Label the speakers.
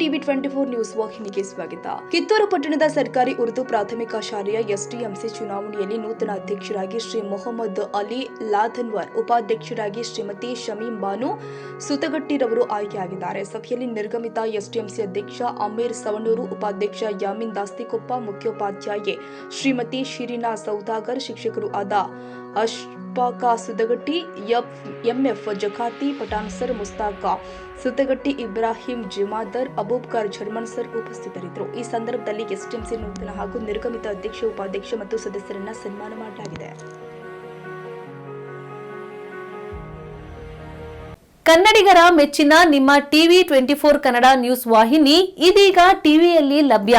Speaker 1: TV twenty four news ವಾಹಿನಿಗೆ ಸ್ವಾಗತ. ಕಿತ್ತೂರು ಪಟ್ಟಣದ ಸರ್ಕಾರಿ ಉರ್ದು ಪ್ರಾಥಮಿಕ ಶಾಲೆಯ ಎಸ್ಡಿಎಂಸಿ ಚುನಾವಣೆಯಲ್ಲಿ ನೂತನ ಅಧ್ಯಕ್ಷರಾಗಿ ಶ್ರೀ ಮೊಹಮ್ಮದ್ ಅಲಿ ಲಾಧನ್ವರ್, ಉಪಾಧ್ಯಕ್ಷರಾಗಿ ಶ್ರೀಮತಿ ಶಮೀಂ ಬಾನು ಸುತಗಟ್ಟಿರವರು ಆಯ್ಕೆಯಾಗಿದ್ದಾರೆ. ಸಭೆಯಲ್ಲಿ ನಿರ್ಗಮಿತ ಎಸ್ಡಿಎಂಸಿ ಅಧ್ಯಕ್ಷ ಅಮೀರ್ ಸವಣೂರು, ಉಪಾಧ್ಯಕ್ಷ ಯಾಮಿನ್ ದಾಸ್ತಿಕೊಪ್ಪ, ಮುಖ್ಯೋಪಾಧ್ಯಾಯೆ ಶ್ರೀಮತಿ ಶಿರಿನಾ ಸೌದಾಗರ್, ಶಿಕ್ಷಕರು ಆದ Ashfaq Sudagatti F, MF Jakati Pathansar Mushtaq Sutagatti Ibrahim Jimadar, Abubakar Jarman sir ಉಪಸ್ಥಿತರಿದ್ದರು. ಈ ಸಂದರ್ಭದಲ್ಲಿ ಎಸ್ಟಿಎಂಸಿ ನೂತನ ಹಾಗೂ ನಿರ್ಗಮಿತ ಅಧ್ಯಕ್ಷ, ಉಪಾಧ್ಯಕ್ಷ ಮತ್ತು ಸದಸ್ಯರನ್ನ ಸನ್ಮಾನ ಮಾಡಲಾಗಿದೆ.
Speaker 2: ಕನ್ನಡಿಗರ ಮೆಚ್ಚಿನ ನಿಮ್ಮ TV twenty four Kannada news ವಾಹಿನಿ ಇದೀಗ ಟಿವಿಯಲ್ಲಿ ಲಭ್ಯ.